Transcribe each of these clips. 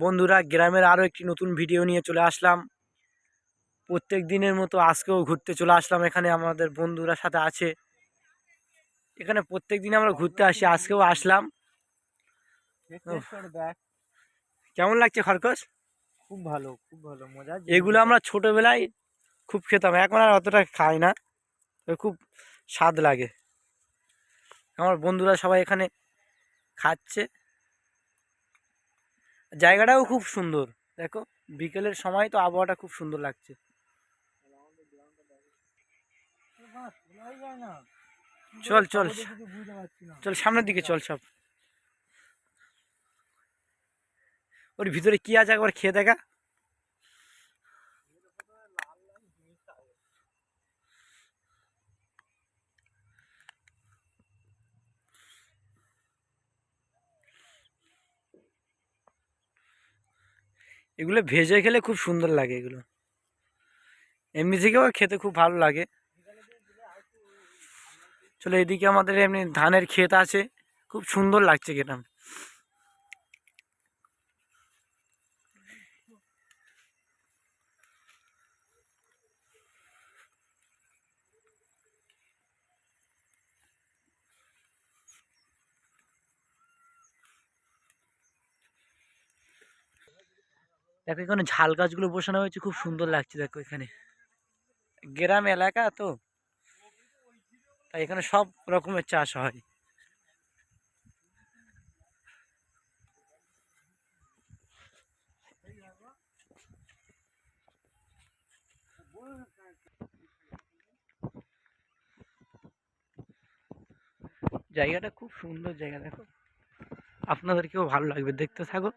বন্ধুরা গ্রামের আরও একটি নতুন ভিডিও নিয়ে চলে আসলাম। প্রত্যেক দিনের মতো আজকেও ঘুরতে চলে আসলাম এখানে আমাদের বন্ধুরা সাথে আছে। এখানে প্রত্যেক দিন আমরা ঘুরতে আসি আজকেও আসলাম। দেখ। কেমন লাগছে খরগোশ? খুব ভালো খুব ভালো মজা এগুলো আমরা ছোটোবেলায় খুব খেতাম এখন আর অতটা খাই না খুব স্বাদ লাগে। আমার বন্ধুরা সবাই এখানে খাচ্ছে। জায়গাটাও খুব সুন্দর। দেখো বিকেলের সময় তো আবহাওয়াটা খুব সুন্দর লাগছে। চল, চল। চল সামনের দিকে চল সব। ওর ভিতরে কি আছে একবার খেয়ে দেখা? এগুলো ভেজে খেলে খুব সুন্দর লাগে এগুলো। এমনি থেকেও খেতে খুব ভালো লাগে। চলো এদিকে আমাদের এমনি ধানের ক্ষেত আছে। খুব সুন্দর লাগছে গেটাম দেখো, এখানে ঝাল গাছগুলো বসানো হয়েছে, খুব সুন্দর লাগছে, দেখো এখানে। গ্রাম এলাকা তো, তাই এখানে সব রকমের চাষ হয়। জায়গাটা খুব সুন্দর জায়গা, দেখো। আপনাদেরকেও ভালো লাগবে, দেখতে থাকো।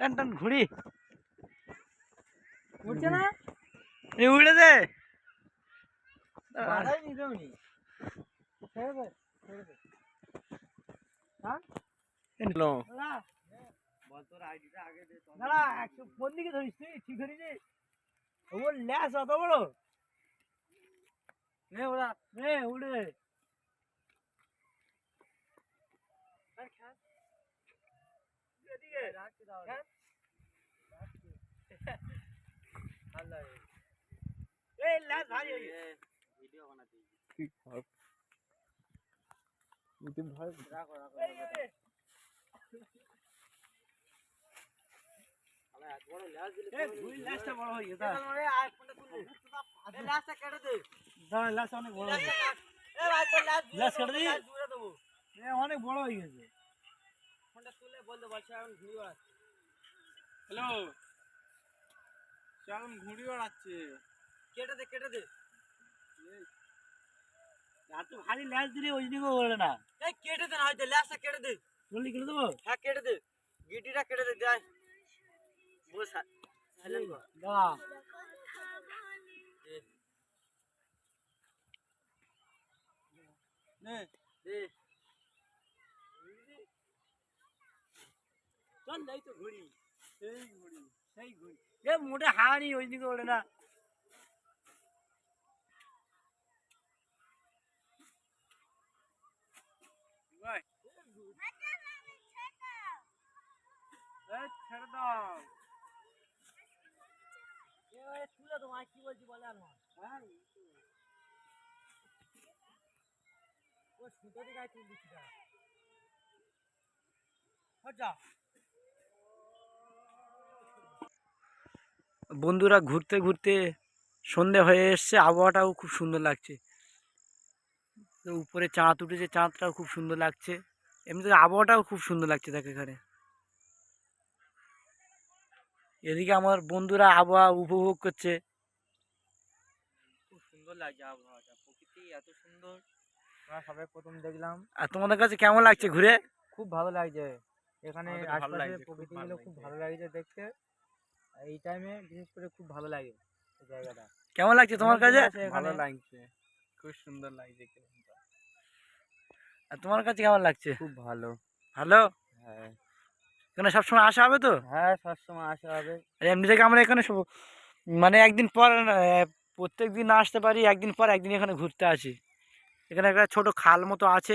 টান টান ঘুড়ি উঠছে না এ উড়ে দে বাধাই নিতে উনি ছেড়ে দে ছেড়ে দে হ্যাঁ হ্যালো দাঁড়া দাঁড়া একশো কোন দিকে ধরিস তুই ঠিক ধরিস ওর ল্যাস অত বড় নে ওরা নে উড়ে এই ল্যাস ভারী হয়ে গেছে এই, এই, এই। এই, ঘুড়ির ল্যাসটা বড় হয়ে গেছে দাঁড়া, ল্যাস অনেক বড় হয়ে গেছে। গেছে হ্যালো? কেমন ঘুড়ি ওড়াচ্ছে কেটে দে কেটে দে। এত ভারী ল্যাস দিলে ওই দিকেও ওড়ে না। এই কেটে দে না হয়তো ল্যাসটা কেটে দে। বললি কেটে দেবো? হ্যাঁ কেটে দে। গিটিটা কেটে দে দেখ। বস দাঁড়া। নে। দে। চল যাই তো ঘুড়ি। সেই ঘুড়ি সেই ঘুড়ি। এ মোটে হাড়ি ওই দিকে ওড়ে না। ছেড়ে দাও। তুলে কি বলছি বলে আর হ্যাঁ। ও সুতো দিয়ে গায়ে তুল দিচ্ছি না বন্ধুরা ঘুরতে ঘুরতে সন্ধে হয়ে এসছে আবহাওয়াটাও খুব সুন্দর লাগছে। তো উপরে চাঁদ উঠেছে চাঁদটাও খুব সুন্দর লাগছে। এমনিতে আবহাওয়াটাও খুব সুন্দর লাগছে দেখ এখানে। এদিকে আমার বন্ধুরা আবহাওয়া উপভোগ করছে। খুব সুন্দর লাগছে আবহাওয়াটা প্রকৃতি এত সুন্দর। আমরা সবাই প্রথম দেখলাম। আর তোমাদের কাছে কেমন লাগছে ঘুরে? খুব ভালো লাগছে। এখানে আশপাশে খুব প্রকৃতিগুলো ভালো খুব লাগছে। ভালো লাগছে দেখতে। এই টাইমে বিশেষ করে খুব ভালো লাগে এই জায়গাটা। কেমন লাগছে তোমার কাছে? ভালো লাগছে। খুব সুন্দর লাগছে। আর তোমার কাছে কেমন লাগছে? খুব ভালো। ভালো? হ্যাঁ। এখানে সবসময় আসা হবে তো? হ্যাঁ সবসময় আসা হবে। আর এমনি থেকে আমরা এখানে মানে একদিন পর প্রত্যেক দিন আসতে পারি একদিন পর একদিন এখানে ঘুরতে আসি। এখানে একটা ছোট খাল মতো আছে।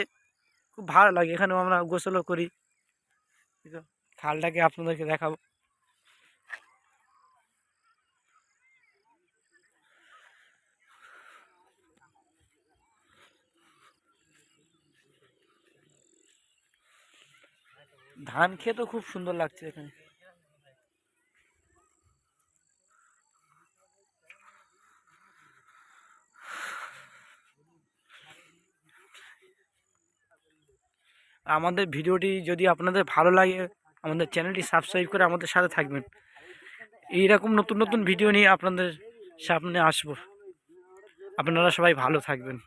খুব ভালো লাগে এখানেও আমরা গোসলও করি। তো খালটাকে আপনাদেরকে দেখাবো। ধান খেয়ে তো খুব সুন্দর লাগছে এখানে। আমাদের ভিডিওটি যদি আপনাদের ভালো লাগে, আমাদের চ্যানেলটি সাবস্ক্রাইব করে আমাদের সাথে থাকবেন। এইরকম নতুন নতুন ভিডিও নিয়ে আপনাদের সামনে আসব। আপনারা সবাই ভালো থাকবেন।